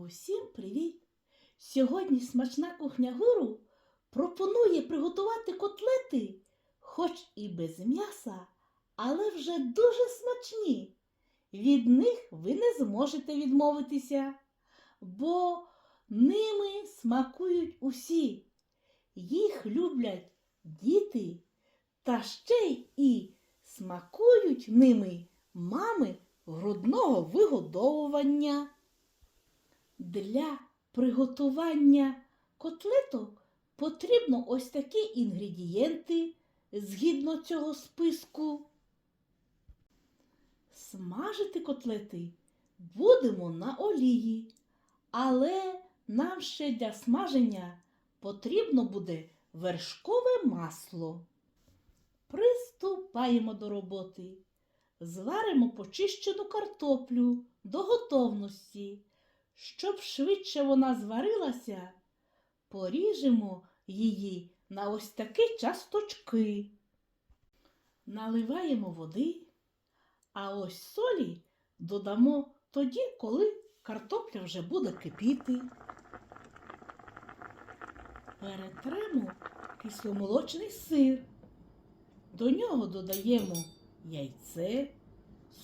Усім привіт! Сьогодні смачна кухня гуру пропонує приготувати котлети, хоч і без м'яса, але вже дуже смачні. Від них ви не зможете відмовитися, бо ними смакують усі. Їх люблять діти, та ще й і смакують ними мами грудного вигодовування. Для приготування котлеток потрібно ось такі інгредієнти згідно цього списку. Смажити котлети будемо на олії, але нам ще для смаження потрібно буде вершкове масло. Приступаємо до роботи. Зваримо почищену картоплю до готовності. Щоб швидше вона зварилася, поріжемо її на ось такі часточки. Наливаємо води, а ось солі додамо тоді, коли картопля вже буде кипіти. Перетремо кисломолочний сир. До нього додаємо яйце,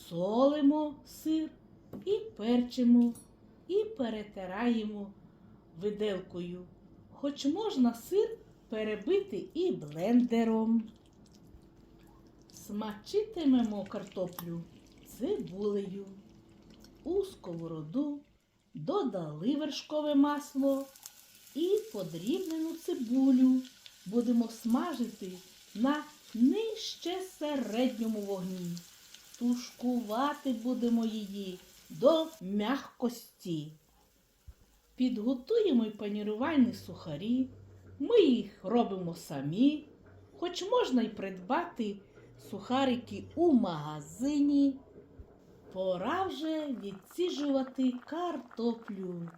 солимо сир і перчимо і перетираємо виделкою. Хоч можна сир перебити і блендером. Смачитимемо картоплю цибулею. У сковороду додали вершкове масло і подрібнену цибулю будемо смажити на нижче середньому вогні. Тушкувати будемо її до м'якості. Підготуємо й панірувальні сухарі. Ми їх робимо самі, хоч можна й придбати сухарики у магазині. Пора вже відсіжувати картоплю.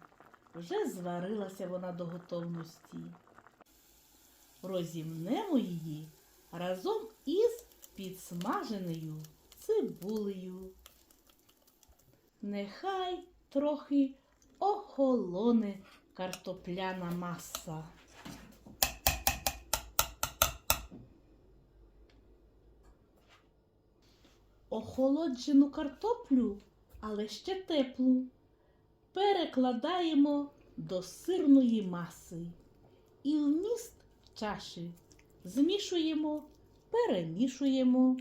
Вже зварилася вона до готовності. Розімнемо її разом із підсмаженою цибулею. Нехай трохи охолоне картопляна маса. Охолоджену картоплю, але ще теплу, перекладаємо до сирної маси і вміст чаші змішуємо, перемішуємо.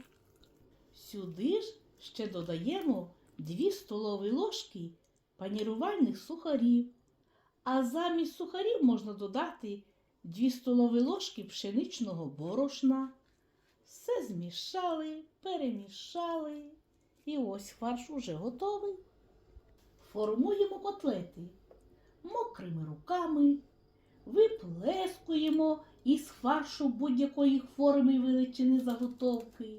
Сюди ж ще додаємо 2 столові ложки панірувальних сухарів, а замість сухарів можна додати 2 столові ложки пшеничного борошна. Все змішали, перемішали. І ось фарш уже готовий. Формуємо котлети мокрими руками, виплескуємо із фаршу будь-якої форми величини заготовки,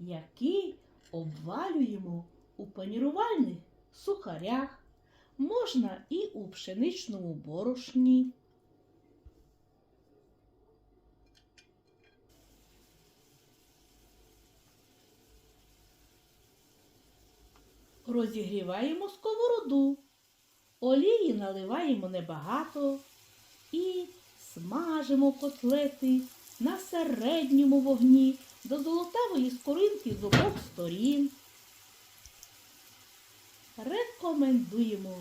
які обвалюємо у панірувальних сухарях, можна і у пшеничному борошні. Розігріваємо сковороду, олії наливаємо небагато і смажимо котлети на середньому вогні до золотавої скоринки з обох сторін. Рекомендуємо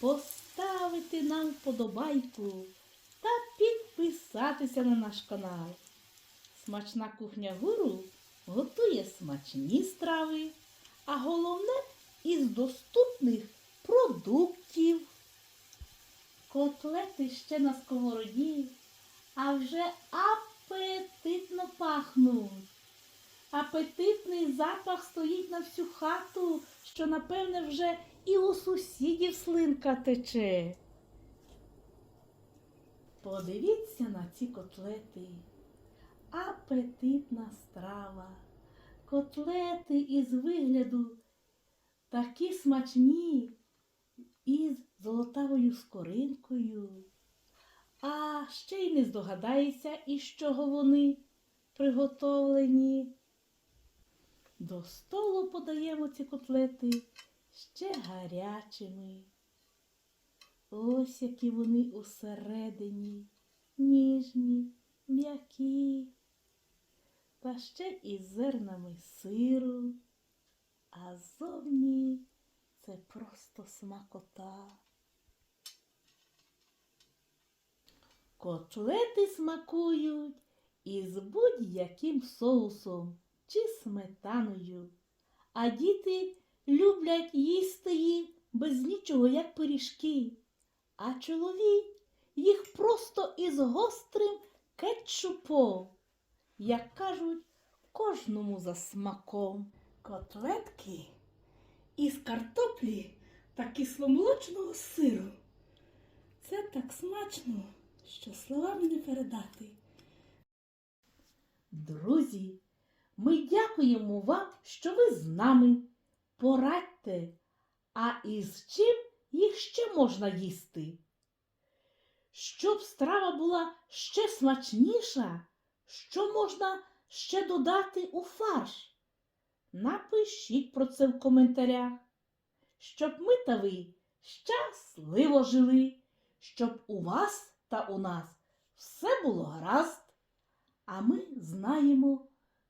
поставити нам вподобайку та підписатися на наш канал. Смачна кухня гуру готує смачні страви, а головне із доступних продуктів. Котлети ще на сковороді, а вже апетитно пахнуть. Апетитний запах стоїть на всю хату, що, напевне, вже і у сусідів слинка тече. Подивіться на ці котлети. Апетитна страва. Котлети із вигляду такі смачні із золотавою скоринкою. А ще й не здогадається, із чого вони приготовлені. До столу подаємо ці котлети ще гарячими. Ось які вони усередині, ніжні, м'які, та ще із зернами сиру, а зовні це просто смакота. Котлети смакують із будь-яким соусом чи сметаною, а діти люблять їсти їх без нічого, як пиріжки, а чоловік їх просто із гострим кетчупом, як кажуть, кожному за смаком. Котлетки із картоплі та кисломолочного сиру. Це так смачно, що словами не передати. Друзі, ми дякуємо вам, що ви з нами. Порадьте, а із чим їх ще можна їсти? Щоб страва була ще смачніша, що можна ще додати у фарш? Напишіть про це в коментарях, щоб ми та ви щасливо жили, щоб у вас та у нас все було гаразд. А ми знаємо,